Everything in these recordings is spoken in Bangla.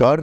নমস্কার।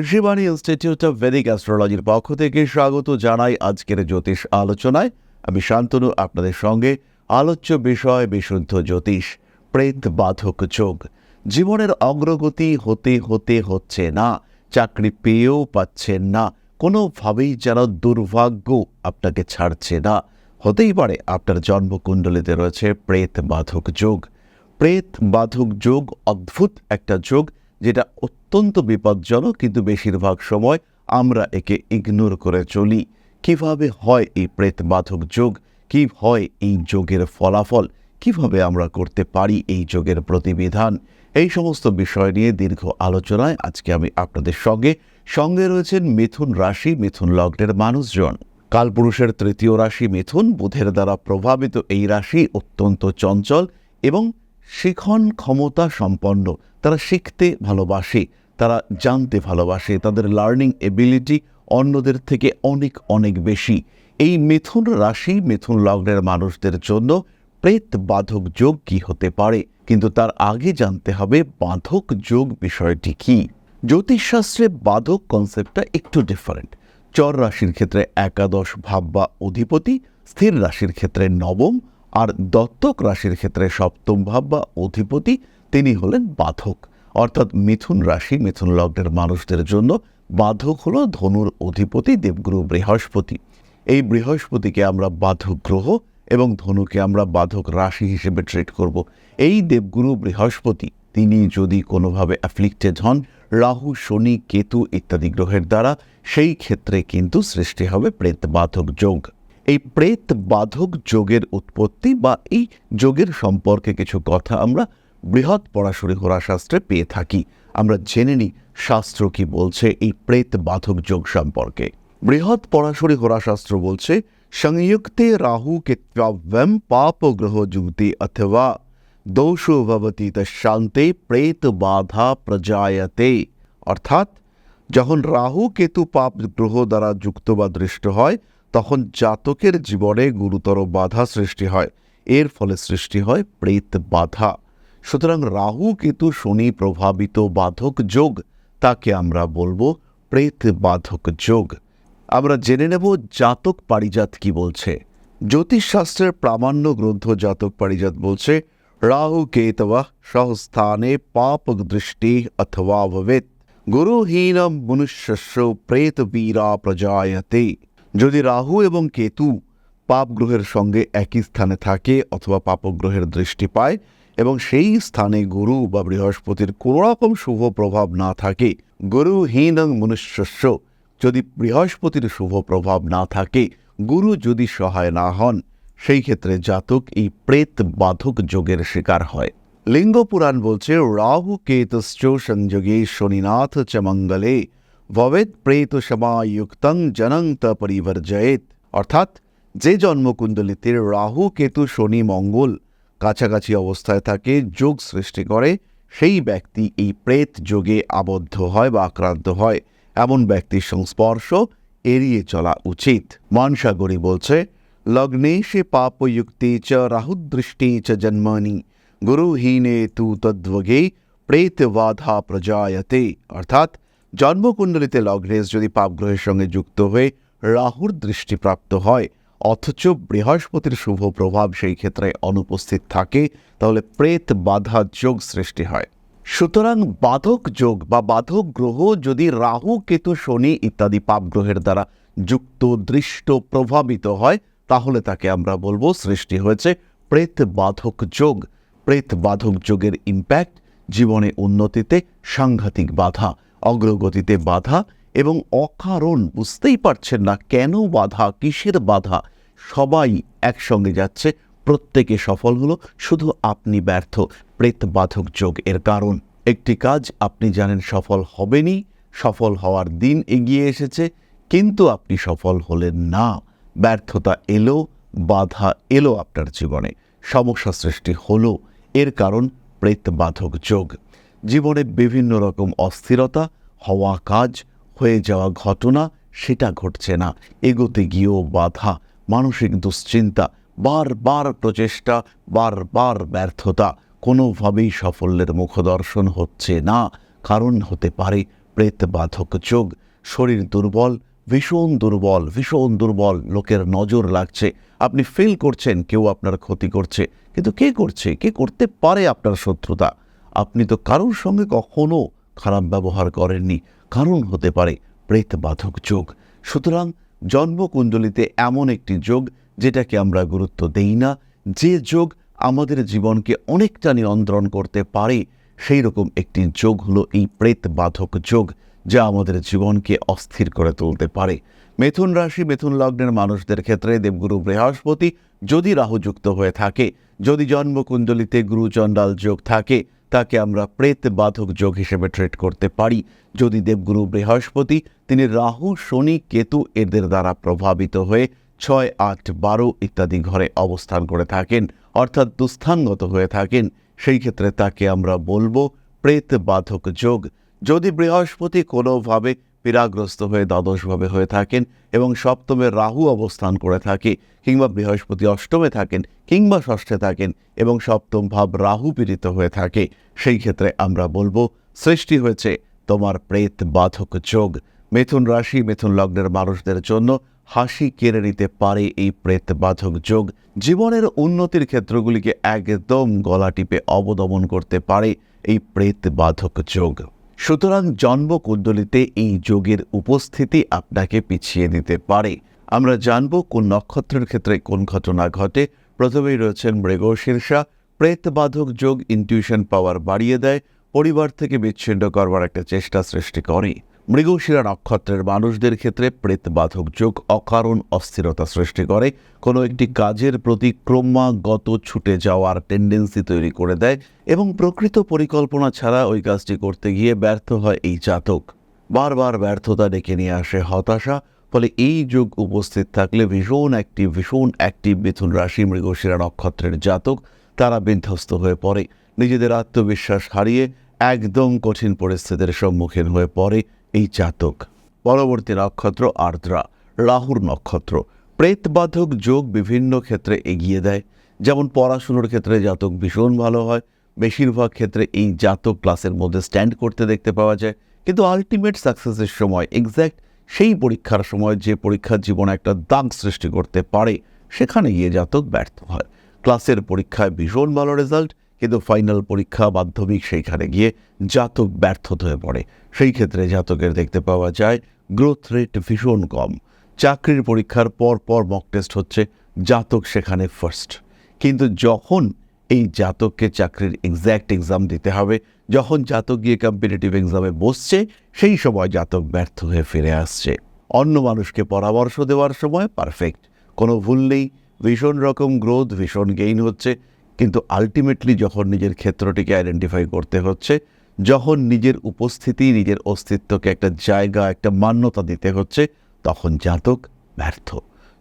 ঋষিবাণী ইনস্টিটিউট অফ ভেদিক অ্যাস্ট্রোলজির পক্ষ থেকে স্বাগত জানাই আজকের জ্যোতিষ আলোচনায়। আমি শান্তনু, আপনাদের সঙ্গে আলোচ্য বিষয় বিশুদ্ধ জ্যোতিষ, প্রেত বাধক যোগ। জীবনের অগ্রগতি হতে হতে হচ্ছে না, চাকরি পেয়েও পাচ্ছেন না, কোনোভাবেই যেন দুর্ভাগ্য আপনাকে ছাড়ছে না। হতেই পারে আপনার জন্মকুণ্ডলিতে রয়েছে প্রেত বাধক যোগ। প্রেত বাধক যোগ অদ্ভুত একটা যোগ যেটা অত্যন্ত বিপজ্জনক, কিন্তু বেশিরভাগ সময় আমরা একে ইগনোর করে চলি। কীভাবে হয় এই প্রেত বাধক যোগ? কি হয় এই যোগের ফলাফল? কীভাবে আমরা করতে পারি এই যোগের প্রতিবিধান? এই সমস্ত বিষয় নিয়ে দীর্ঘ আলোচনায় আজকে আমি আপনাদের সঙ্গে। সঙ্গে রয়েছেন মিথুন রাশি, মিথুন লগ্নের মানুষজন। কালপুরুষের তৃতীয় রাশি মিথুন, বুধের দ্বারা প্রভাবিত এই রাশি অত্যন্ত চঞ্চল এবং শিখন ক্ষমতা সম্পন্ন, তারা শিখতে ভালোবাসে, তারা জানতে ভালোবাসে, তাদের লার্নিং এবিলিটি অন্যদের থেকে অনেক অনেক বেশি। এই মিথুন রাশি, মিথুন লগ্নের মানুষদের জন্য প্রেত বাধক যোগ কি হতে পারে? কিন্তু তার আগে জানতে হবে বাধক যোগ বিষয়টি কি। জ্যোতিষশাস্ত্রে বাধক কনসেপ্টটা একটু ডিফারেন্ট চর রাশির ক্ষেত্রে একাদশ ভাব বা অধিপতি, স্থির রাশির ক্ষেত্রে নবম আর দত্তক রাশির ক্ষেত্রে সপ্তম ভাব বা অধিপতি তিনি হলেন বাধক। অর্থাৎ মিথুন রাশি, মিথুন লগ্নের মানুষদের জন্য বাধক হল ধনুর অধিপতি দেবগুরু বৃহস্পতি। এই বৃহস্পতিকে আমরা বাধক গ্রহ এবং ধনুকে আমরা বাধক রাশি হিসেবে ট্রিট করব। এই দেবগুরু বৃহস্পতি, তিনি যদি কোনোভাবে অ্যাফ্লিক্টেড হন, রাহু, শনি, কেতু ইত্যাদি গ্রহের দ্বারা, সেই ক্ষেত্রে কিন্তু সৃষ্টি হবে প্রেত বাধক যোগ। এই প্রেত বাধক যোগের উৎপত্তি বা এই যোগের সম্পর্কে কিছু কথা আমরা বৃহৎ পরাশরী হোরাশাস্ত্রে পেয়ে থাকি। আমরা জেনে নিই শাস্ত্র কি বলছে এই প্রেত বাধক যোগ সম্পর্কে। বৃহৎ পরাশরী হোরাশাস্ত্র বলছে, সংযুক্তে রাহু কেত্যাব্যম পাপ গ্রহ যুক্তি অথবা দোষো ভবতি শান্তে প্রেত বাধা প্রজায়তে। অর্থাৎ, যখন রাহু কেতু পাপ গ্রহ দ্বারা যুক্ত বা দৃষ্ট হয় তখন জাতকের জীবনে গুরুতর বাধা সৃষ্টি হয়। এর ফলে সৃষ্টি হয় প্রেত বাধা। সুতরাং রাহু, কেতু, শনি প্রভাবিত বাধক যোগ, তাকে আমরা বলব প্রেত বাধক যোগ। আমরা জেনে নেব জাতক পারিজাত কি বলছে। জ্যোতিষশাস্ত্রের প্রামাণ্য গ্রন্থ জাতক পারিজাত বলছে, রাহু, কেতব, সহস্থানে পাপ দৃষ্টি অথবা ভবেত গুরুহীন মনুষ্যস্য প্রেত বীরা প্রজায়তে। যদি রাহু এবং কেতু পাপ গ্রহের সঙ্গে একই স্থানে থাকে অথবা পাপগ্রহের দৃষ্টি পায় এবং সেই স্থানে গুরু বা বৃহস্পতির কোনো রকম শুভ প্রভাব না থাকে গুরুহীন মনুষ্যস্য। যদি বৃহস্পতির শুভ প্রভাব না থাকে, গুরু যদি সহায় না হন, সেই ক্ষেত্রে জাতক এই প্রেত বাধক যোগের শিকার হয়। লিঙ্গ পুরাণ বলছে, রাহু কেতশ্চ সংযোগে শনিনাথ চ মঙ্গলে। ভবেদ প্রেত সমায়ুক্তং জনং ত পরিবর্জয়েত অর্থাৎ যে জন্মকুণ্ডলিতে রাহু, কেতু, শনি, মঙ্গল কাছাকাছি অবস্থায় থাকে, যোগ সৃষ্টি করে, সেই ব্যক্তি এই প্রেত যোগে আবদ্ধ হয় বা আক্রান্ত হয়। এমন ব্যক্তির সংস্পর্শ এড়িয়ে চলা উচিত। মানসাগরী বলছে, লগ্নে সে পাপযুক্তে চ, রাহুদৃষ্টি চ জন্মানি, গুরুহীনে তু তদ্বগে প্রেতবাধা প্রজায়তে। অর্থাৎ জন্মকুণ্ডলিতে লগ্নেশ যদি পাপগ্রহের সঙ্গে যুক্ত হয়ে রাহুর দৃষ্টিপ্রাপ্ত হয়, অথচ বৃহস্পতির শুভ প্রভাব সেই ক্ষেত্রে অনুপস্থিত থাকে, তাহলে প্রেত বাধা যোগ সৃষ্টি হয়। সুতরাং বাধক যোগ বা বাধক গ্রহ যদি রাহু, কেতু, শনি ইত্যাদি পাপ গ্রহের দ্বারা যুক্ত, দৃষ্ট, প্রভাবিত হয়, তাহলে তাকে আমরা বলব সৃষ্টি হয়েছে প্রেত বাধক যোগ। প্রেত বাধক যোগের ইম্প্যাক্ট জীবনে উন্নতিতে সাংঘাতিক বাধা। অগ্রগতিতে বাধা এবং অকারণ বুঝতেই পারছেন না কেন বাধা, কিসের বাধা? সবাই একসঙ্গে যাচ্ছে, প্রত্যেকে সফল হলো, শুধু আপনি ব্যর্থ। প্রেত বাধক যোগ এর কারণ। একটি কাজ আপনি জানেন সফল হবেনি সফল হওয়ার দিন এগিয়ে এসেছে, কিন্তু আপনি সফল হলেন না। ব্যর্থতা এলো, বাধা এলো আপনার জীবনে। সমস্যা সৃষ্টি হলো, এর কারণ প্রেত বাধক যোগ। জীবনে বিভিন্ন রকম অস্থিরতা, হওয়া কাজ, হয়ে যাওয়া ঘটনা, সেটা ঘটছে না। এগোতে গিয়েও বাধা, মানসিক দুশ্চিন্তা, বারবার প্রচেষ্টা, বারবার ব্যর্থতা, কোনোভাবেই সাফল্যের মুখদর্শন হচ্ছে না। কারণ হতে পারে প্রেত বাধক যোগ শরীর দুর্বল, ভীষণ দুর্বল ভীষণ দুর্বল, লোকের নজর লাগছে। আপনি ফিল করছেন, কেউ আপনার ক্ষতি করছে। কিন্তু কে করছে? কে করতে পারে আপনার শত্রুতা? আপনি তো কারোর সঙ্গে কখনো খারাপ ব্যবহার করেননি। কারণ হতে পারে প্রেত বাধক যোগ। সুতরাং জন্মকুণ্ডলিতে এমন একটি যোগ যেটাকে আমরা গুরুত্ব দেই না। যে যোগ আমাদের জীবনকে অনেকটা নিয়ন্ত্রণ করতে পারে সেই রকম একটি যোগ হলো এই প্রেত বাধক যোগ যা আমাদের জীবনকে অস্থির করে তুলতে পারে। মিথুন রাশি, মিথুন লগ্নের মানুষদের ক্ষেত্রে দেবগুরু বৃহস্পতি যদি রাহুযুক্ত হয়ে থাকে, যদি জন্মকুণ্ডলিতে গুরুচণ্ডাল যোগ থাকে তাকে আমরা প্রেত বাধক যোগ হিসেবে ট্রেড করতে পারি। যদি দেবগুরু বৃহস্পতি, তিনি রাহু, শনি, কেতু এদের দ্বারা প্রভাবিত হয়ে ছয়, আট, বারো ইত্যাদি ঘরে অবস্থান করে থাকেন, অর্থাৎ দুস্থানগত হয়ে থাকেন, সেই ক্ষেত্রে তাকে আমরা বলব প্রেত বাধক যোগ। যদি বৃহস্পতি কোনোভাবে পীড়াগ্রস্ত হয়ে দ্বাদশভাবে হয়ে থাকেন এবং সপ্তমে রাহু অবস্থান করে থাকে কিংবা বৃহস্পতি অষ্টমে থাকেন কিংবা ষষ্ঠে থাকেন এবং সপ্তম ভাব রাহু পীড়িত হয়ে থাকে। সেই ক্ষেত্রে আমরা বলব, সৃষ্টি হয়েছে তোমার প্রেত বাধক যোগ। মিথুন রাশি, মিথুন লগ্নের মানুষদের জন্য হাসি কেড়ে নিতে পারে এই প্রেত বাধক যোগ। জীবনের উন্নতির ক্ষেত্রগুলিকে একদম গলা টিপে অবদমন করতে পারে এই প্রেত বাধক যোগ। সুতরাং জন্ম কুণ্ডলিতে এই যোগের উপস্থিতি আপনাকে পিছিয়ে দিতে পারে। আমরা জানব কোন নক্ষত্রের ক্ষেত্রে কোন ঘটনা ঘটে। প্রথমেই রয়েছেন মৃগ শীর্ষা প্রেতবাধক যোগ ইনটিউশন পাওয়ার বাড়িয়ে দেয়। পরিবার থেকে বিচ্ছিন্ন করবার একটা চেষ্টা সৃষ্টি করে। মৃগশিরা নক্ষত্রের মানুষদের ক্ষেত্রে প্রেত বাধক যোগ অকারণ অস্থিরতা সৃষ্টি করে। কোনো একটি কাজের প্রতি ক্রমাগত ছুটে যাওয়ার টেন্ডেন্সি তৈরি করে দেয় এবং প্রকৃত পরিকল্পনা ছাড়া ওই কাজটি করতে গিয়ে ব্যর্থ হয় এই জাতক। বারবার ব্যর্থতা ডেকে নিয়ে আসে হতাশা, ফলে এই যুগ উপস্থিত থাকলে ভীষণ অ্যাক্টিভ ভীষণ অ্যাক্টিভ মিথুন রাশি মৃগশিরা নক্ষত্রের জাতক তারা বিধ্বস্ত হয়ে পড়ে। নিজেদের আত্মবিশ্বাস হারিয়ে একদম কঠিন পরিস্থিতির সম্মুখীন হয়ে পড়ে। এই জাতক। পরবর্তী নক্ষত্র আর্দ্রা, রাহুর নক্ষত্র। প্রেতবাধক যোগ বিভিন্ন ক্ষেত্রে এগিয়ে দেয়। যেমন পড়াশুনোর ক্ষেত্রে জাতক ভীষণ ভালো হয়। বেশিরভাগ ক্ষেত্রে এই জাতক ক্লাসের মধ্যে স্ট্যান্ড করতে দেখতে পাওয়া যায়। কিন্তু আলটিমেট সাকসেসের সময় এক্স্যাক্ট সেই পরীক্ষার সময় যে পরীক্ষার জীবনে একটা দাগ সৃষ্টি করতে পারে, সেখানে গিয়ে জাতক ব্যর্থ হয়। ক্লাসের পরীক্ষায় ভীষণ ভালো রেজাল্ট কিন্তু ফাইনাল পরীক্ষা মাধ্যমিক সেইখানে গিয়ে জাতক ব্যর্থ হয়ে পড়ে। সেই ক্ষেত্রে জাতকের দেখতে পাওয়া যায় গ্রোথ রেট ভীষণ কম। চাকরির পরীক্ষার পর পর মক টেস্ট হচ্ছে জাতক সেখানে ফার্স্ট কিন্তু যখন এই জাতককে চাকরির এক্স্যাক্ট এক্সাম দিতে হবে, যখন জাতক গিয়ে কম্পিটিটিভ এক্সামে বসছে, সেই সময় জাতক ব্যর্থ হয়ে ফিরে আসছে। অন্য মানুষকে পরামর্শ দেওয়ার সময় পারফেক্ট কোনো ভুল নেই। ভীষণ রকম গ্রোথ ভীষণ গেইন হচ্ছে। কিন্তু আলটিমেটলি যখন নিজের ক্ষেত্রটিকে আইডেন্টিফাই করতে হচ্ছে, যখন নিজের উপস্থিতি, নিজের অস্তিত্বকে একটা জায়গা, একটা মান্যতা দিতে হচ্ছে, তখন জাতক ব্যর্থ।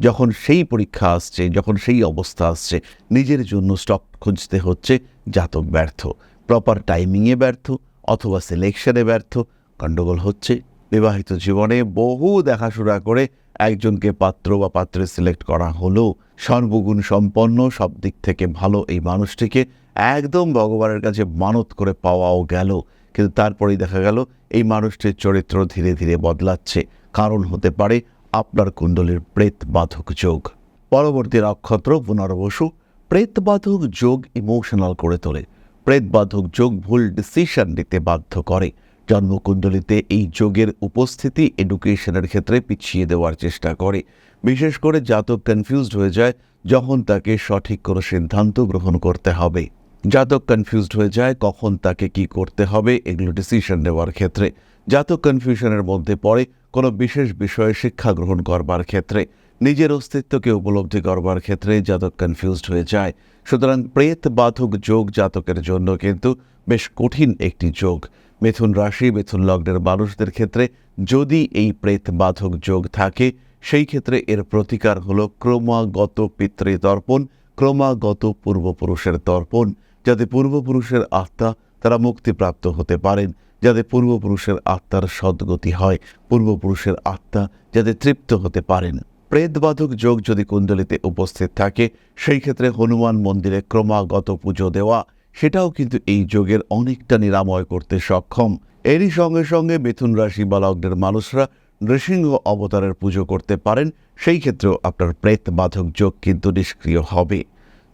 যখন সেই পরীক্ষা আসছে, যখন সেই অবস্থা আসছে, নিজের জন্য স্টক খুঁজতে হচ্ছে, জাতক ব্যর্থ। প্রপার টাইমিংয়ে ব্যর্থ, অথবা সিলেকশনে ব্যর্থ। গণ্ডগোল হচ্ছে, বিবাহিত জীবনে বহু দেখাশোনা করে একজনকে পাত্র বা পাত্রে সিলেক্ট করা হলো সর্বগুণ সম্পন্ন, সব দিক থেকে ভালো এই মানুষটিকে একদম ভগবানের কাছে মানত করে পাওয়াও গেল। কিন্তু তারপরেই দেখা গেল, এই মানুষটির চরিত্র ধীরে ধীরে বদলাচ্ছে। কারণ হতে পারে আপনার কুণ্ডলীর প্রেত বাধক যোগ। পরবর্তী নক্ষত্র পুনর্বসু। প্রেত বাধক যোগ ইমোশনাল করে তোলে। প্রেত বাধক যোগ ভুল ডিসিশন নিতে বাধ্য করে। জন্মকুণ্ডলিতে এই যোগের উপস্থিতি এডুকেশনের ক্ষেত্রে পিছিয়ে দেওয়ার চেষ্টা করে। বিশেষ করে জাতক কনফিউজড হয়ে যায় যখন তাকে সঠিক কোনো সিদ্ধান্ত গ্রহণ করতে হবে। জাতক কনফিউজড হয়ে যায় কখন তাকে কি করতে হবে এগুলো ডিসিশন নেওয়ার ক্ষেত্রে। জাতক কনফিউশনের মধ্যে পড়ে কোনো বিশেষ বিষয়ে শিক্ষা গ্রহণ করবার ক্ষেত্রে। নিজের অস্তিত্বকে উপলব্ধি করবার ক্ষেত্রে জাতক কনফিউজড হয়ে যায়। সুতরাং প্রেত বাধক যোগ জাতকের জন্য কিন্তু বেশ কঠিন একটি যোগ। মিথুন রাশি, মিথুন লগ্নের মানুষদের ক্ষেত্রে যদি এই প্রেত বাধক যোগ থাকে, সেই ক্ষেত্রে এর প্রতিকার হল ক্রমাগত পিতৃতর্পণ, ক্রমাগত পূর্বপুরুষের তর্পণ, যাতে পূর্বপুরুষের আত্মা তারা মুক্তিপ্রাপ্ত হতে পারেন, যাতে পূর্বপুরুষের আত্মার সদ্গতি হয়, পূর্বপুরুষের আত্মা যাতে তৃপ্ত হতে পারেন। প্রেতবাধক যোগ যদি কুণ্ডলিতে উপস্থিত থাকে, সেই ক্ষেত্রে হনুমান মন্দিরে ক্রমাগত পুজো দেওয়া সেটাও কিন্তু এই যোগের অনেকটা নিরাময় করতে সক্ষম। এরই সঙ্গে সঙ্গে মিথুন রাশি বা লগ্নের মানুষরা নৃসিংহ অবতারের পুজো করতে পারেন, সেই ক্ষেত্রেও আপনার প্রেত বাধক যোগ কিন্তু নিষ্ক্রিয় হবে।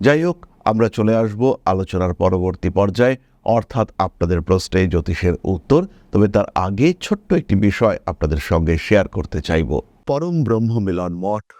যাই হোক, আমরা চলে আসব আলোচনার পরবর্তী পর্যায়ে, অর্থাৎ আপনাদের প্রশ্নে জ্যোতিষের উত্তর, তবে তার আগে ছোট্ট একটি বিষয় আপনাদের সঙ্গে শেয়ার করতে চাইব। পরম ব্রহ্ম মিলন মঠ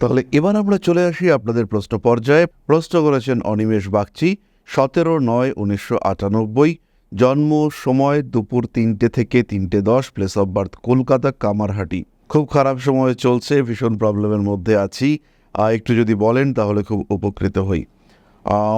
তাহলে এবার আমরা চলে আসি আপনাদের প্রশ্ন পর্যায়ে। প্রশ্ন করেছেন অনিমেষ বাগচি, সতেরো নয় উনিশশো আটানব্বই, জন্ম, সময়, দুপুর তিনটে থেকে তিনটে দশ place of birth Kolkata, Kamarhati. খুব খারাপ সময় চলছে, ভীষণ প্রবলেমের মধ্যে আছি। একটু যদি বলেন তাহলে খুব উপকৃত হই।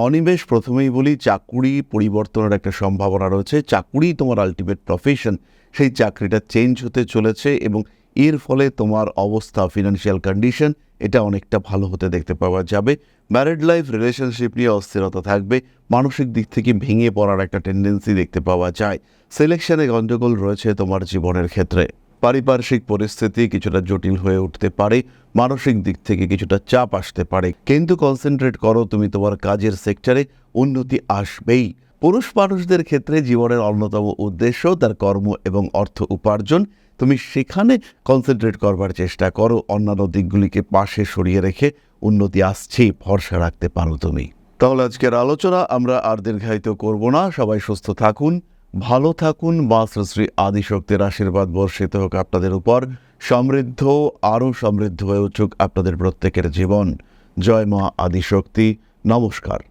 অনিমেষ, প্রথমেই বলি, চাকুরি পরিবর্তনের একটা সম্ভাবনা রয়েছে। চাকুরি তোমার আলটিমেট প্রফেশন সেই চাকরিটা চেঞ্জ হতে চলেছে এবং এর ফলে তোমার অবস্থা ফিনান্সিয়াল কন্ডিশন এটা অনেকটা ভালো হতে দেখতে পাওয়া যাবে। ম্যারিড লাইফ রিলেশনশিপ নিয়ে অস্থিরতা থাকবে। মানসিক দিক থেকে ভেঙে পড়ার একটা টেন্ডেন্সি দেখতে পাওয়া যায়। সিলেকশনে গণ্ডগোল রয়েছে তোমার জীবনের ক্ষেত্রে। পারিপার্শ্বিক পরিস্থিতি কিছুটা জটিল হয়ে উঠতে পারে। মানসিক দিক থেকে কিছুটা চাপ আসতে পারে। কিন্তু কনসেন্ট্রেট করো, তুমি তোমার কাজের সেক্টরে উন্নতি আসবেই। পুরুষ মানুষদের ক্ষেত্রে জীবনের অন্যতম উদ্দেশ্য তার কর্ম এবং অর্থ উপার্জন। তুমি সেখানে কনসেন্ট্রেট করবার চেষ্টা করো, অন্যান্য দিকগুলিকে পাশে সরিয়ে রেখে উন্নতি আসছেই ভরসা রাখতে পারো তুমি। তাহলে আজকের আলোচনা আমরা আর দীর্ঘায়িত করব না। সবাই সুস্থ থাকুন, ভালো থাকুন মা শ্রী আদিশক্তির আশীর্বাদ বর্ষিত হোক আপনাদের উপর। সমৃদ্ধ, আরও সমৃদ্ধ হয়ে উঠুক আপনাদের প্রত্যেকের জীবন। জয় মা আদিশক্তি। নমস্কার।